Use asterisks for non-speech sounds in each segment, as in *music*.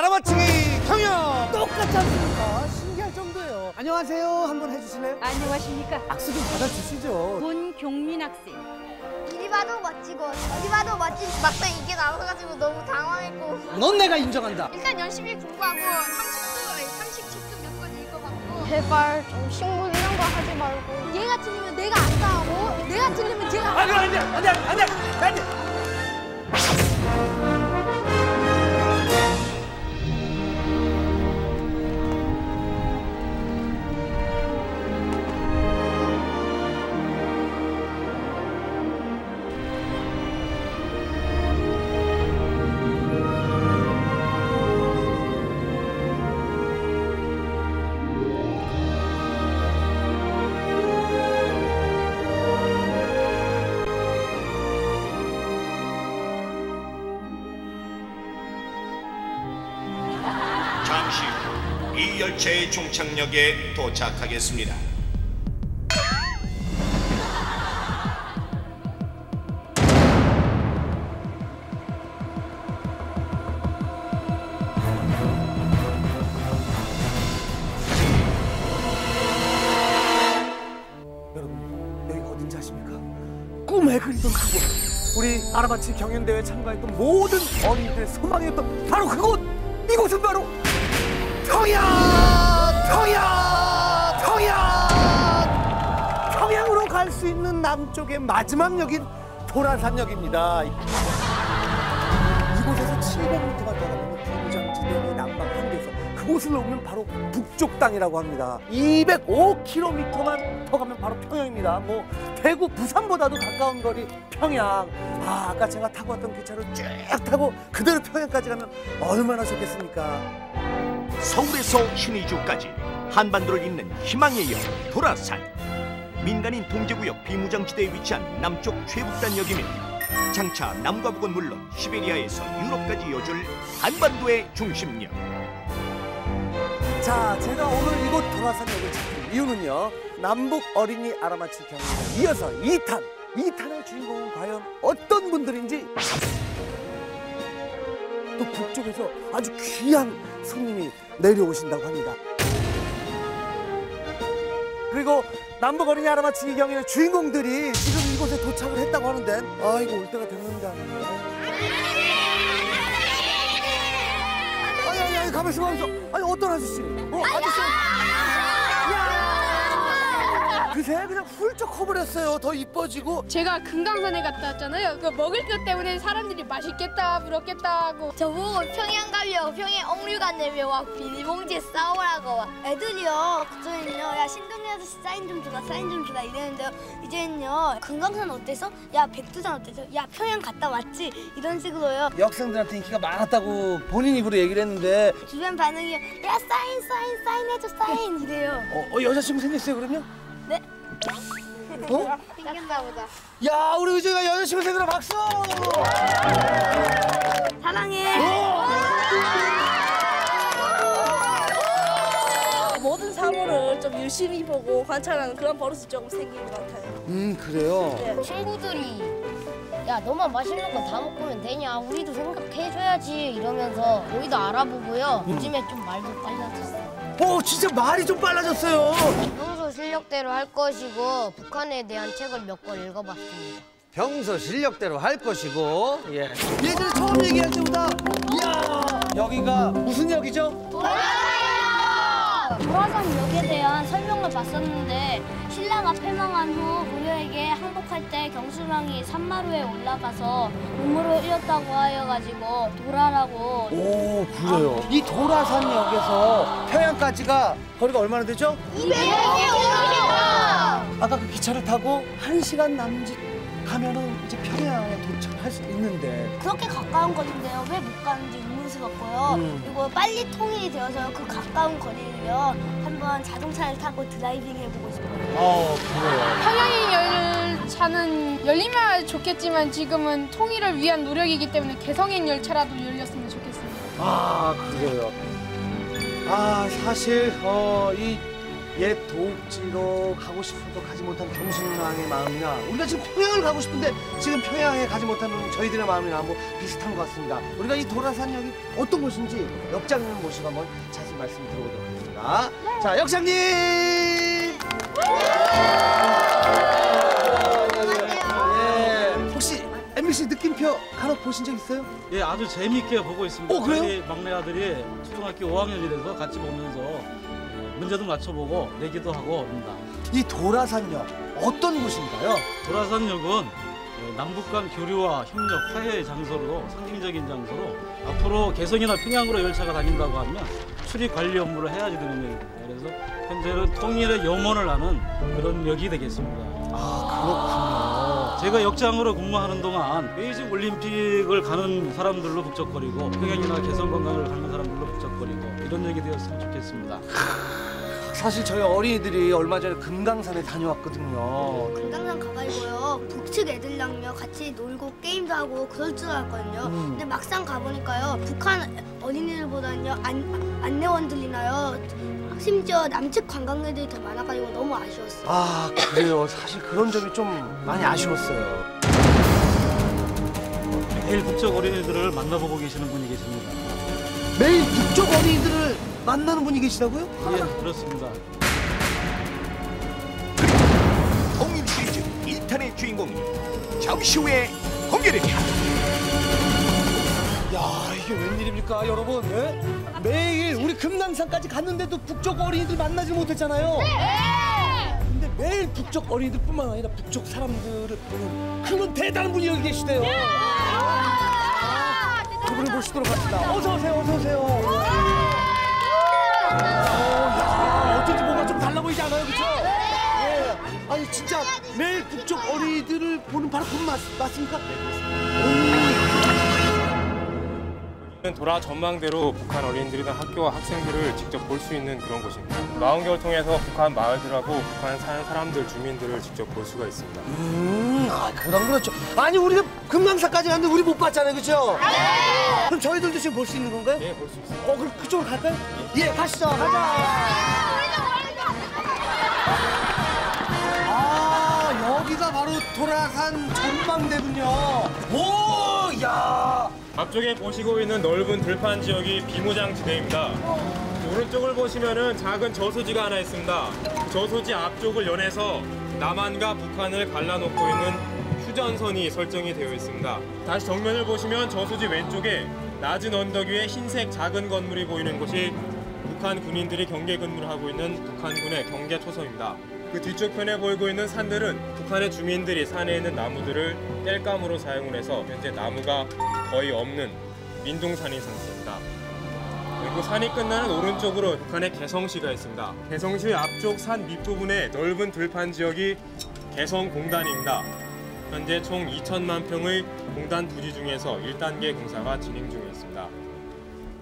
알아맞히기 경영 똑같지 않습니까? 신기할 정도예요. 안녕하세요. 한번 해주실래요? 안녕하십니까. 악수 좀 받아주시죠. 권경민 학생. 이리 봐도 멋지고 저리 봐도 멋진 막상 이게 나와가지고 너무 당황했고 넌 내가 인정한다. 일단 열심히 공부하고 상식도 상식책도 몇 권 읽어봤고 제발 좀 식물 이런 거 하지 말고 얘가 틀리면 내가 안 싸우고 내가 틀리면 쟤가 아, 그럼 안 돼, 안 돼, 안 돼, 안 돼. 열차의 종착역에 도착하겠습니다. 우리 아라바치 경연대회 참가했던 모든 어린이들의 소망이었던 바로 그곳! 이곳은 바로 평양 남쪽의 마지막 역인 도란산역입니다 이곳에서 700m가 더 가면 비무장지대의 남방 한대에서 그곳을 넘으면 바로 북쪽 땅이라고 합니다. 205km만 더 가면 바로 평양입니다. 뭐 대구, 부산보다도 가까운 거리 평양. 아, 아까 제가 타고 왔던 기차를 쭉 타고 그대로 평양까지 가면 얼마나 좋겠습니까? 서울에서 신의주까지 한반도를 잇는 희망의 역 도라산 민간인 통제구역 비무장지대에 위치한 남쪽 최북단역이며 장차 남과 북은 물론 시베리아에서 유럽까지 이어줄 한반도의 중심역 자, 제가 오늘 이곳 도라산역을 찾은 이유는요. 남북 어린이 알아맞히 경연에 이어서 2탄. 2탄의 주인공은 과연 어떤 분들인지 또 북쪽에서 아주 귀한 손님이 내려오신다고 합니다. 그리고 남북 어린이 알아맞히기 경연의 주인공들이 지금 이곳에 도착을 했다고 하는데. 아 이거 올 때가 됐는데. 아니 아니 아니 가만있어 가만있어 아니 어떤 아저씨? 어 아저씨. 야! 그새 그냥 훌쩍 커버렸어요. 더 이뻐지고. 제가 금강산에 갔다 왔잖아요. 그 먹을 것 때문에 사람들이 맛있겠다 부럽겠다 하고. 저보고 평양 가면 평양 억류 간다며 막 비닐봉지에 싸우라고 애들이요 그전에는요 야 신동이 아저씨 사인 좀 주라 사인 좀 주라 이랬는데요 이제는요 금강산 어때서? 야 백두산 어때서? 야 평양 갔다 왔지? 이런 식으로요 여학생들한테 인기가 많았다고 본인 입으로 얘기를 했는데 주변 반응이 야 사인 사인 사인 해줘 사인 이래요 어, 어, 여자친구 생겼어요 그러면? 네? 어? 생겼나 보다 야 우리 의정이가 여자친구 생기라 박수 사랑해 모 유심히 보고 관찰하는 그런 버릇이 조금 생긴 것 같아요. 음 그래요? 친구들이 야 너만 맛있는 거 다 먹으면 되냐? 우리도 생각해줘야지. 이러면서 저희도 알아보고요. 요즘에 좀 말도 빨라졌어요. 오 진짜 말이 좀 빨라졌어요. 평소 실력대로 할 것이고 북한에 대한 책을 몇 권 읽어봤습니다. 평소 실력대로 할 것이고 예. 예전에 처음 얘기할 때보다 이야 여기가 무슨 역이죠? 도라산역에 대한 설명을 봤었는데 신라가 패망한 후 고려에게 항복할 때 경수랑이 산마루에 올라가서 눈물을 흘렸다고 하여가지고 도라라고 오 그래요. 이 도라산역에서 평양까지가 거리가 얼마나 되죠? 200km 아까 그 기차를 타고 한 시간 남짓 가면은 이제 평양에 도착할 수 있는데. 그렇게 가까운 거리인데요. 왜 못 가는지 의문스럽고요 음. 그리고 빨리 통일이 되어서 그 가까운 거리를요 한번 자동차를 타고 드라이빙 해보고 싶어요 어 그래요 평양행 열차는 열리면 좋겠지만 지금은 통일을 위한 노력이기 때문에 개성행 열차라도 열렸으면 좋겠습니다. 아 그래요 아 사실 어, 이 옛 도읍지로 가고 싶어도 가지 못한 경순왕의 마음이나 우리가 지금 평양을 가고 싶은데 지금 평양에 가지 못하는 저희들의 마음이나 뭐 비슷한 것 같습니다. 우리가 이 도라산역이 어떤 곳인지 역장님을 모시고 한번 자세히 말씀 들어보도록 하겠습니다. 자, 역장님! 예. 혹시 MBC 느낌표 간혹 보신 적 있어요? 예, 아주 재미있게 보고 있습니다. 어, 그래요? 저희 막내 아들이 초등학교 5학년이라서 같이 보면서 문제도 맞춰보고 내기도 하고 합니다. 이 도라산역 어떤 곳인가요? 도라산역은 예, 남북 간 교류와 협력, 화해의 장소로 상징적인 장소로 앞으로 개성이나 평양으로 열차가 다닌다고 하면 출입 관리 업무를 해야지 되는 역입니다. 그래서 현재는 통일의 염원을 하는 그런 역이 되겠습니다. 아, 제가 역장으로 근무하는 동안 베이징 올림픽을 가는 사람들로 북적거리고 평양이나 개성 관광을 가는 사람들로 북적거리고 이런 얘기 되었으면 좋겠습니다. 사실 저희 어린이들이 얼마 전에 금강산에 다녀왔거든요. 금강산 가가지고요 북측 애들랑요 같이 놀고 게임도 하고 그럴 줄 알았거든요 음. 근데 막상 가보니까요 북한 어린이들보다는요 안, 안내원 들이나요 심지어 남측 관광객들이 더 많아가지고 너무 아쉬웠어요 아 그래요. 사실 그런 점이 좀 많이 아쉬웠어요. 매일 북적 어린이들을 만나보고 계시는 분이 계십니다. 매일 북쪽 어린이들을 만나는 분이 계시다고요? 예, 그렇습니다. 통일 시리즈 1탄의 주인공이 잠시 후에 공개됩니다. 야 이게 웬일입니까 여러분? 예? 매일 우리 금강산까지 갔는데도 북쪽 어린이들 만나지 못했잖아요. 근데 매일 북쪽 어린이들뿐만 아니라 북쪽 사람들을 보는 그런 대단한 분이 여기 계시대요. 아, 그분을 모시도록 하겠습니다. 어서 오세요, 어서 오세요. 보이지 않아요, 그렇죠? 예. 아니 진짜 매일 북쪽 어린이들을 보는 바로 그분 맞, 맞습니까? 는 돌아 전망대로 북한 어린이들이나 학교와 학생들을 직접 볼 수 있는 그런 곳입니다. 망원경을 통해서 북한 마을들하고 북한 사는 사람들, 주민들을 직접 볼 수가 있습니다. 음, 아, 그럼 그렇죠. 아니, 우리가 금강산까지 갔는데 우리 못 봤잖아요, 그죠? 그럼 저희들도 지금 볼 수 있는 건가요? 네, 볼 수 있습니다. 어, 그럼 그쪽으로 갈까요? 예, 가시죠, 가자. 도라산 전망대군요. 오, 야. 앞쪽에 보시고 있는 넓은 들판 지역이 비무장 지대입니다. 오른쪽을 보시면은 작은 저수지가 하나 있습니다. 저수지 앞쪽을 연해서 남한과 북한을 갈라놓고 있는 휴전선이 설정이 되어 있습니다. 다시 정면을 보시면 저수지 왼쪽에 낮은 언덕 위에 흰색 작은 건물이 보이는 곳이 북한 군인들이 경계 근무를 하고 있는 북한군의 경계 초소입니다. 그 뒤쪽 편에 보이고 있는 산들은 북한의 주민들이 산에 있는 나무들을 땔감으로 사용을 해서 현재 나무가 거의 없는 민둥산인 상태입니다. 그리고 산이 끝나는 오른쪽으로 북한의 개성시가 있습니다. 개성시 앞쪽 산 밑부분에 넓은 들판 지역이 개성공단입니다. 현재 총 2천만 평의 공단 부지 중에서 1단계 공사가 진행 중에 있습니다.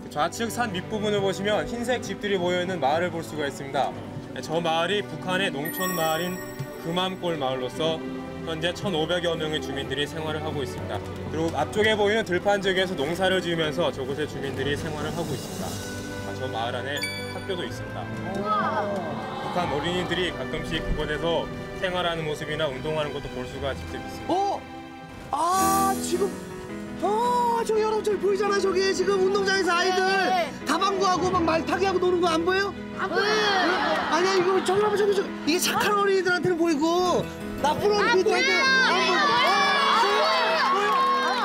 그 좌측 산 밑부분을 보시면 흰색 집들이 모여있는 마을을 볼 수가 있습니다. 저 마을이 북한의 농촌 마을인 금암골 마을로서 현재 1,500여 명의 주민들이 생활을 하고 있습니다. 그리고 앞쪽에 보이는 들판 지역에서 농사를 지으면서 저곳의 주민들이 생활을 하고 있습니다. 아, 저 마을 안에 학교도 있습니다. 북한 어린이들이 가끔씩 그곳에서 생활하는 모습이나 운동하는 것도 볼 수가 직접 있습니다. 어? 아, 지금. 아, 저기 여러분, 저기 보이잖아요, 저기 지금 운동장에서 아이들 다방구하고 막 말 타기하고 노는 거 안 보여요 아니야 이거 저기 봐봐 저기 저기. 이게 착한 어린이들한테는 보이고 나쁜 어린이들한테. 안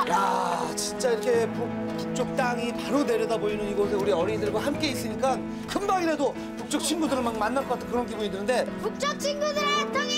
보여. 야? 진짜 이렇게 북, 북쪽 땅이 바로 내려다 보이는 이곳에 우리 어린이들과 함께 있으니까 금방이라도 북쪽 친구들을 막 만날 것 같은 그런 기분이 드는데. 북쪽 친구들아 통일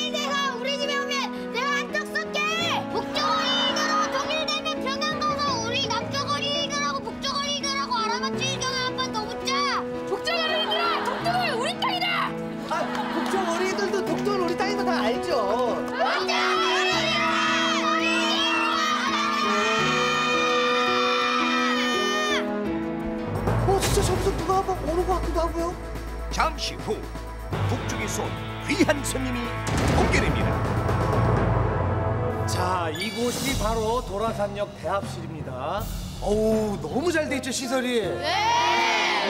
바로 도라산역 대합실입니다. 어우, 너무 잘 돼 있죠, 시설이? 네!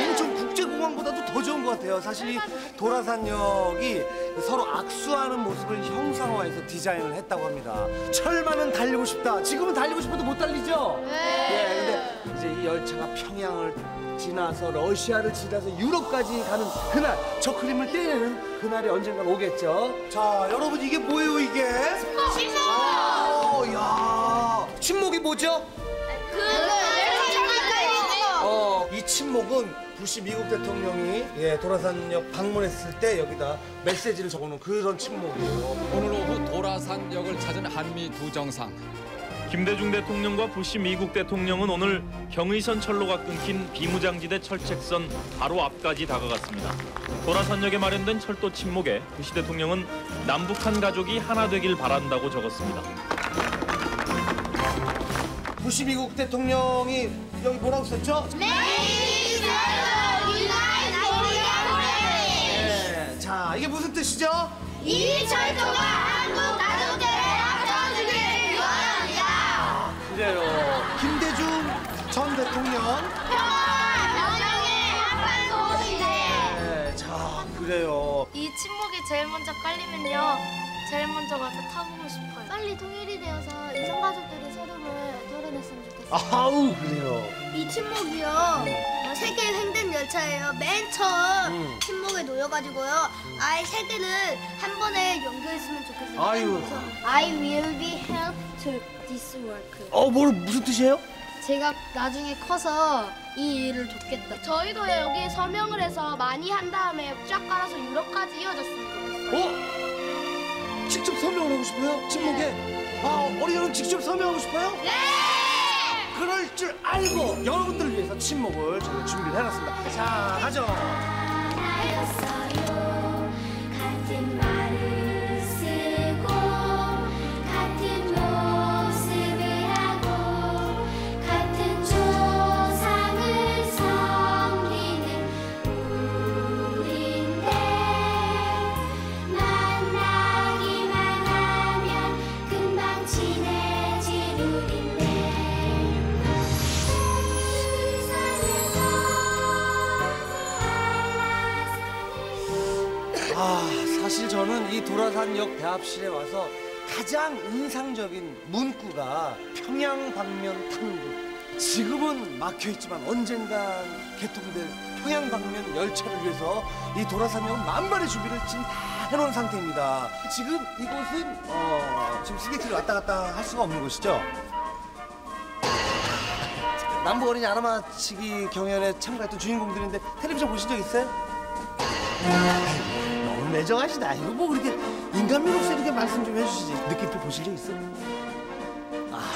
엄청 국제공항보다도 더 좋은 것 같아요. 사실 이 도라산역이 서로 악수하는 모습을 형상화해서 디자인을 했다고 합니다. 철만은 달리고 싶다. 지금은 달리고 싶어도 못 달리죠? 네. 예, 근데 이제 이 열차가 평양을 지나서 러시아를 지나서 유럽까지 가는 그날 저 그림을 떼내는 그날이 언젠가 오겠죠. 자, 여러분 이게 뭐예요 이게? 침묵! 야, 침묵이 뭐죠? 어, 이 침묵은 부시 미국 대통령이 예, 도라산역 방문했을 때 여기다 메시지를 적어놓은 그런 침묵이에요. 오늘 오후 도라산역을 찾은 한미 두 정상. 김대중 대통령과 부시 미국 대통령은 오늘 경의선 철로가 끊긴 비무장지대 철책선 바로 앞까지 다가갔습니다. 도라산역에 마련된 철도 침묵에 부시 대통령은 남북한 가족이 하나 되길 바란다고 적었습니다. 부시 미국 대통령이 여기 뭐라고 썼죠? 네, 자, 이게 무슨 뜻이죠? 이 철도가 한국 가족들을 합쳐주길 기원합니다. 그래요. 김대중 전 대통령. 평화 명령의 한판 소시대. 네, 자, 그래요. 이 침묵이 제일 먼저 깔리면요. 제일 먼저 가서 타보고 싶어요. 빨리 통일이 되어서 이성 가족들이 서로를 덜어냈으면 좋겠어요. 아우, 그래요. 이 침묵이요. 세계 횡단 열차예요. 맨 처음 음. 침묵에 놓여가지고요. 아예 세계를 한 번에 연결했으면 좋겠어요. 아유. I will be help to this work. 어, 뭐 무슨 뜻이에요? 제가 나중에 커서 이 일을 돕겠다. 저희도 여기 서명을 해서 많이 한 다음에 쫙 깔아서 유럽까지 이어졌으면 좋겠어요. 어? 직접 설명을 하고 싶어요? 침묵에? 아, 우리 여러분 직접 설명하고 싶어요? 네! 그럴 줄 알고 여러분들을 위해서 침묵을 저희가 준비를 해놨습니다. 자, 가죠. 같은 아, 사실 저는 이 도라산역 대합실에 와서 가장 인상적인 문구가 평양 방면 탕구. 지금은 막혀 있지만 언젠간 개통될 평양 방면 열차를 위해서 이 도라산역은 만반의 준비를 지금 다 해놓은 상태입니다. 지금 이곳은 어, 지금 승객들이 왔다 갔다 할 수가 없는 곳이죠. 남부 어린이 알아맞히기 경연에 참가했던 주인공들인데 텔레비전 보신 적 있어요? 매정하시다. 이거 뭐 그렇게 인간미로서 이렇게 말씀 좀 해주시지. 느낌표 보신 적 있어? 아,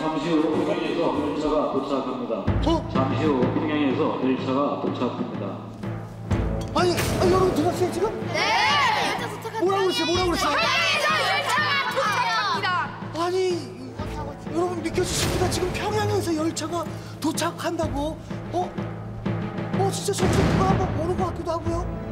잠시 후 평양에서 열차가 도착합니다. 어? 잠시 후 평양에서 열차가 도착합니다. 아니, 아니 여러분 들었어요 지금? 네! 열차 도착합니다. 뭐라고 그랬어요? 뭐라고 그랬어요? 열차가 도착합니다. 아니, 여러분 믿겨주십니까? 지금 평양에서 열차가 도착한다고? 어? 어, 진짜 저 누가 한번 보는 것 같기도 하고요.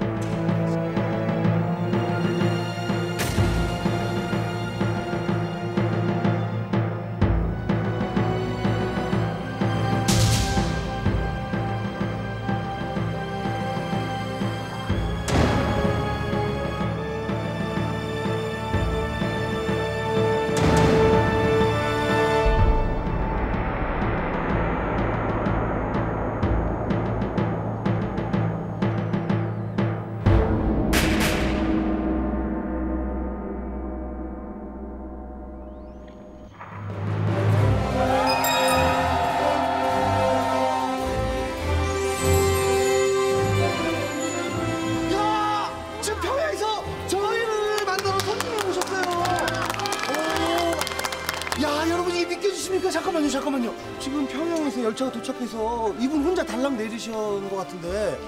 잠깐만요, 잠깐만요. 지금 평양에서 열차가 도착해서 이분 혼자 달랑 내리신 것 같은데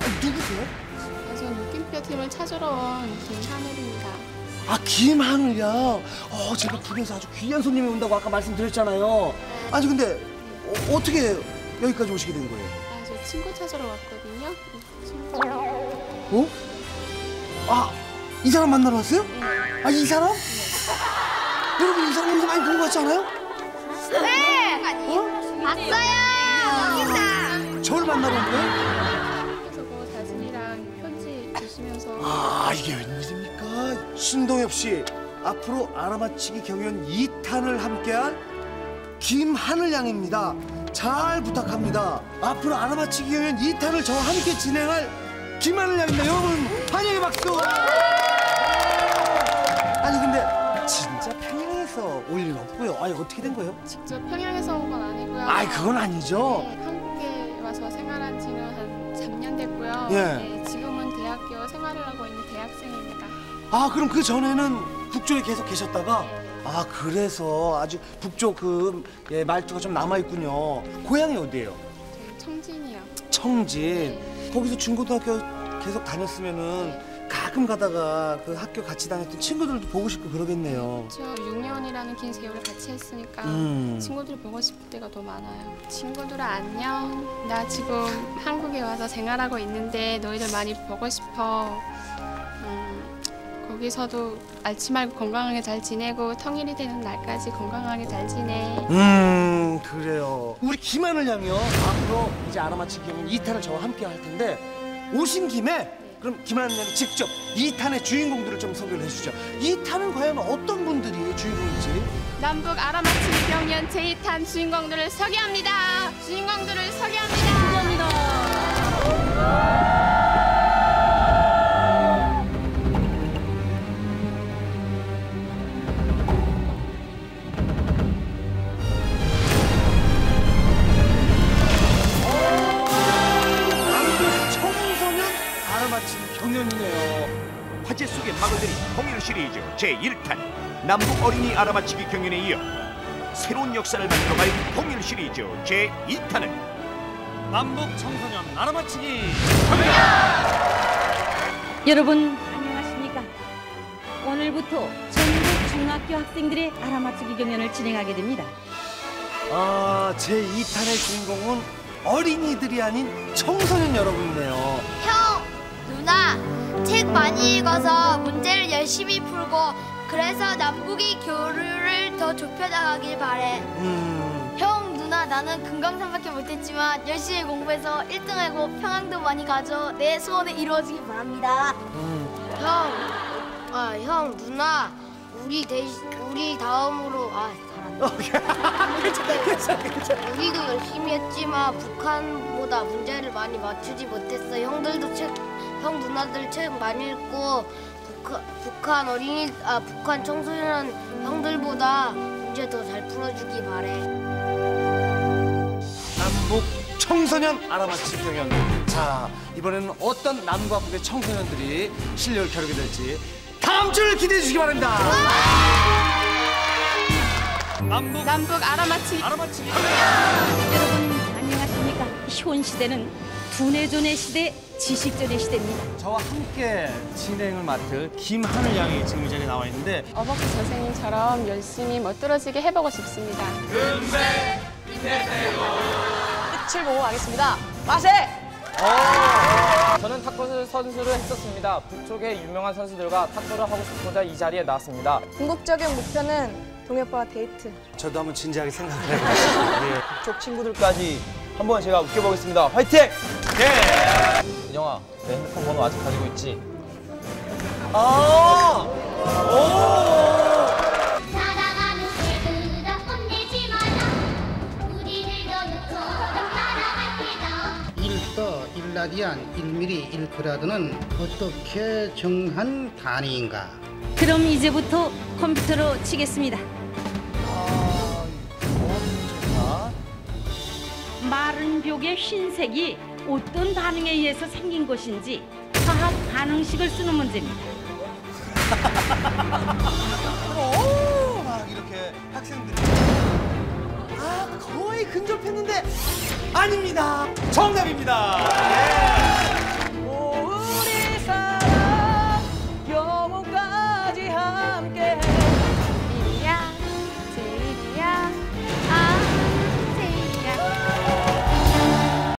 아니, 누구세요? 저 느낌표 팀을 찾으러 온 김하늘입니다. 아, 김하늘이야. 어, 제가 북에서 아주 귀한 손님이 온다고 아까 말씀드렸잖아요. 아니 근데 어, 떻게 여기까지 오시게 된 거예요? 아, 저 친구 찾으러 왔거든요. 친구. 어? 아, 이 사람 만나러 왔어요? 아, 이 사람? 여러분, 이 사람 어디서 많이 본 것 같지 않아요? 네! 어? 왔어요! 여기다! 저를 만나러 온 거예요? 없으면서 아 이게 웬일입니까? 신동엽 씨 앞으로 알아맞히기 경연 2탄을 함께할 김하늘 양입니다. 잘 부탁합니다. 앞으로 알아맞히기 경연 2탄을 저와 함께 진행할 김하늘 양입니다. 여러분 환영의 박수. 올일 없고요. 아니 어떻게 된 거예요? 직접 평양에서 온 건 아니고요. 아이 그건 아니죠. 네, 한국에 와서 생활한 지는 한 3년 됐고요. 예. 네, 지금은 대학교 생활을 하고 있는 대학생입니다. 아 그럼 그 전에는 북쪽에 계속 계셨다가 아 그래서 아주 북쪽 그 예, 말투가 좀 남아 있군요. 고향이 어디예요? 저는 청진이요. 청진. 거기서 중고등학교 계속 다녔으면은 가끔 가다가 그 학교 같이 다녔던 친구들도 보고 싶고 그러겠네요. 저 6년이라는 긴 세월을 같이 했으니까 음. 친구들 보고 싶을 때가 더 많아요. 친구들아 안녕. 나 지금 한국에 와서 생활하고 있는데 너희들 많이 보고 싶어. 음, 거기서도 앓지 말고 건강하게 잘 지내고 통일이 되는 날까지 건강하게 잘 지내. 음 그래요. 우리 김하늘 양이요. 앞으로 이제 알아맞히기 경연 2탄을 저와 함께 할 텐데 오신 김에 그럼 김하늘 양이 직접 2탄의 주인공들을 좀 소개를 해주죠. 2탄은 과연 어떤 분들이 주인공인지. 남북 알아맞히기 경연 제2탄 주인공들을 소개합니다. 주인공들을 소개합니다. 남북 시리즈 제1탄 남북 어린이 알아맞히기 경연에 이어 새로운 역사를 만들어갈 통일 시리즈 제2탄은 남북 청소년 알아맞히기. 여러분 안녕하십니까? 오늘부터 전국 중학교 학생들의 알아맞히기 경연을 진행하게 됩니다. 아, 제 2탄의 주인공은 어린이들이 아닌 청소년 여러분이네요. 형, 누나, 책 많이 읽어서 문제를 열심히 풀고 그래서 남북이 교류를 더 좁혀나가길 바래. 음, 형, 누나, 나는 금강산밖에 못했지만 열심히 공부해서 1등하고 평양도 많이 가져 내 소원을 이루어지길 바랍니다. 음. 형, 아, 형, 누나, 우리 대 우리 다음으로 아, 잘한다. *laughs* 우리도 열심히 했지만 북한 보다 문제를 많이 맞추지 못했어. 형들도 책, 형 누나들 책 많이 읽고 북한, 북한 어린이, 아 북한 청소년 형들보다 문제 더 잘 풀어주기 바래. 남북 청소년 알아맞히기 경연. 자, 이번에는 어떤 남과 북의 청소년들이 실력을 겨루게 될지 다음 주를 기대해 주시기 바랍니다. 남북 남북 알아맞히기 알아맞히기. 여러분 안녕하십니까? 현 시대는 두뇌존의 시대, 지식존의 시대입니다. 저와 함께 진행을 맡을 김하늘 양이 지금 이 자리에 나와 있는데 어버키 선생님처럼 열심히 멋들어지게 해보고 싶습니다. 끝을 보고 가겠습니다. 마세! 저는 탁구 선수를 했었습니다. 북쪽의 유명한 선수들과 탁구를 하고 싶고자 이 자리에 나왔습니다. 궁극적인 목표는 동해오빠와 데이트. 저도 한번 진지하게 생각을 해보겠습니다. *laughs* 예. 북쪽 친구들까지 한번 제가 웃겨보겠습니다. 화이팅! 네! 은영아, 내 핸드폰 번호 아직 가지고 있지? 아! 1도 1라디안 1미리 1그라드는 어떻게 정한 단위인가? 그럼 이제부터 컴퓨터로 치겠습니다. 마른 벽의 흰색이 어떤 반응에 의해서 생긴 것인지 화학 반응식을 쓰는 문제입니다. 오! 막 이렇게 학생들이 아 거의 근접했는데 아닙니다. 정답입니다.